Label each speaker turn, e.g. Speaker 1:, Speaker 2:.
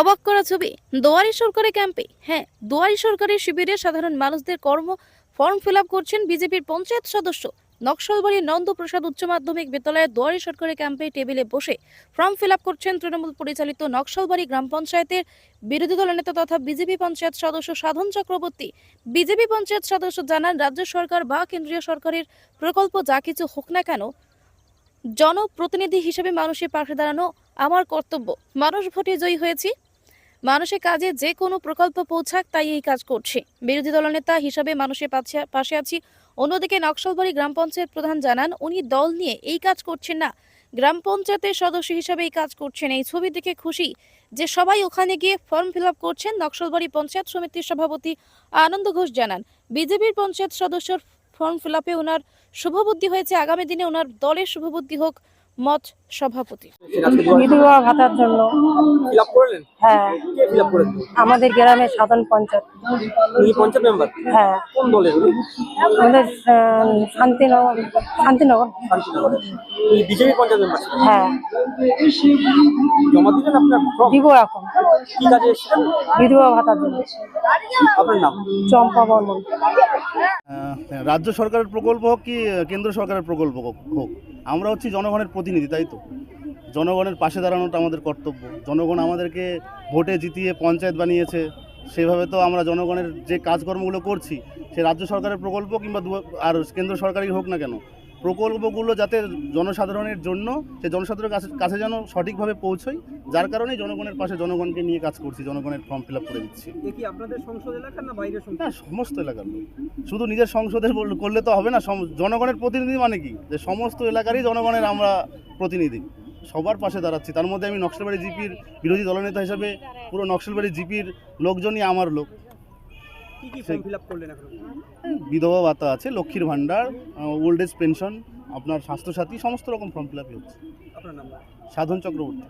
Speaker 1: অবাক করা ছবি। দোয়ারি সরকারি ক্যাম্পে। হ্যাঁ দোয়ারি সরকারের শিবিরে সাধারণ মানুষদের কর্ম ফর্ম ফিল করছেন বিজেপির পঞ্চায়েত সদস্য। নকশালবাড়ির নন্দপ্রসাদ উচ্চ মাধ্যমিক বিদ্যালয়ের দোয়ারি সরকারি ক্যাম্পে টেবিলে বসে ফর্ম ফিল করছেন তৃণমূল পরিচালিত নকশালবাড়ি গ্রাম পঞ্চায়েতের বিরোধী দলের নেতা তথা বিজেপি পঞ্চায়েত সদস্য সাধন চক্রবর্তী। বিজেপি পঞ্চায়েত সদস্য জানান, রাজ্য সরকার বা কেন্দ্রীয় সরকারের প্রকল্প যা কিছু হোক না কেন, জনপ্রতিনিধি হিসেবে মানুষের পাশে দাঁড়ানো আমার কর্তব্য। মানুষ ভোটে জয়ী হয়েছি। মানুষের কাজে যে কোনো প্রকল্প পৌঁছাক তাই এই কাজ করছি। বিরোধী দলনেতা হিসাবে মানুষের পাশে আছি। অন্যদিকে নকশালবাড়ি গ্রাম পঞ্চায়েত প্রধান জানান, উনি দল নিয়ে এই কাজ করছেন না। গ্রাম পঞ্চায়েতের সদস্য হিসাবে এই কাজ করছেন। এই ছবি দেখে খুশি যে সবাই ওখানে গিয়ে ফর্ম ফিল করছেন। নকশালবাড়ি পঞ্চায়েত সমিতির সভাপতি আনন্দ ঘোষ জানান, বিজেপির পঞ্চায়েত সদস্যর ফর্ম ফিল আপে ওনার শুভবুদ্ধি হয়েছে। আগামী দিনে ওনার দলের শুভবুদ্ধি হোক। মত সভাপতি।
Speaker 2: বিধবা ভাতার জন্য। হ্যাঁ। আমাদের গ্রামের সাধারণ পঞ্চায়েত।
Speaker 3: পঞ্চায়েত মেম্বার
Speaker 2: হ্যাঁ।
Speaker 3: কোন দলের
Speaker 2: আমাদের শান্তিনগর শান্তিনগর।
Speaker 3: বিজেপি পঞ্চায়েত মেম্বার
Speaker 2: হ্যাঁ।
Speaker 3: জমা দিলেন আপনার
Speaker 2: দিব এখন।
Speaker 3: কি কাজে এসেছিলেন?
Speaker 2: বিধবা ভাতার জন্য।
Speaker 3: আপনার নাম?
Speaker 2: চম্পা বর্মন।
Speaker 4: রাজ্য সরকারের প্রকল্প হোক কি কেন্দ্র সরকারের প্রকল্প হোক আমরা হচ্ছি জনগণের প্রতিনিধি, তাই তো? জনগণের পাশে দাঁড়ানোটা আমাদের কর্তব্য। জনগণ আমাদেরকে ভোটে জিতিয়ে পঞ্চায়েত বানিয়েছে। সেভাবে তো আমরা জনগণের যে কাজকর্মগুলো করছি, সে রাজ্য সরকারের প্রকল্প কিংবা আর কেন্দ্র সরকারই হোক না কেন প্রকল্পগুলো যাতে জনসাধারণের জন্য সে জনসাধারণের কাছে কাছে যেন সঠিকভাবে পৌঁছয় যার কারণেই জনগণের পাশে জনগণকে নিয়ে কাজ করছি জনগণের ফর্ম ফিল আপ করে দিচ্ছি।
Speaker 3: না
Speaker 4: সমস্ত এলাকার লোক। শুধু নিজের সংসদের করলে তো হবে না জনগণের প্রতিনিধি মানে কি? যে সমস্ত এলাকারই জনগণের আমরা প্রতিনিধি। সবার পাশে দাঁড়াচ্ছি। তার মধ্যে আমি নকশালবাড়ি জিপির বিরোধী দলনেতা হিসেবে পুরো নকশালবাড়ি জিপির লোকজনই আমার লোক।
Speaker 3: কি কি ফর্ম ফিল করলেন এখন?
Speaker 4: বিধবা ভাতা আছে লক্ষ্মীর ভান্ডার ওল্ড এজ পেনশন আপনার স্বাস্থ্যসাথী সমস্ত রকম ফর্ম ফিল আপই হচ্ছে।
Speaker 3: আপনার নাম?
Speaker 4: সাধন চক্রবর্তী।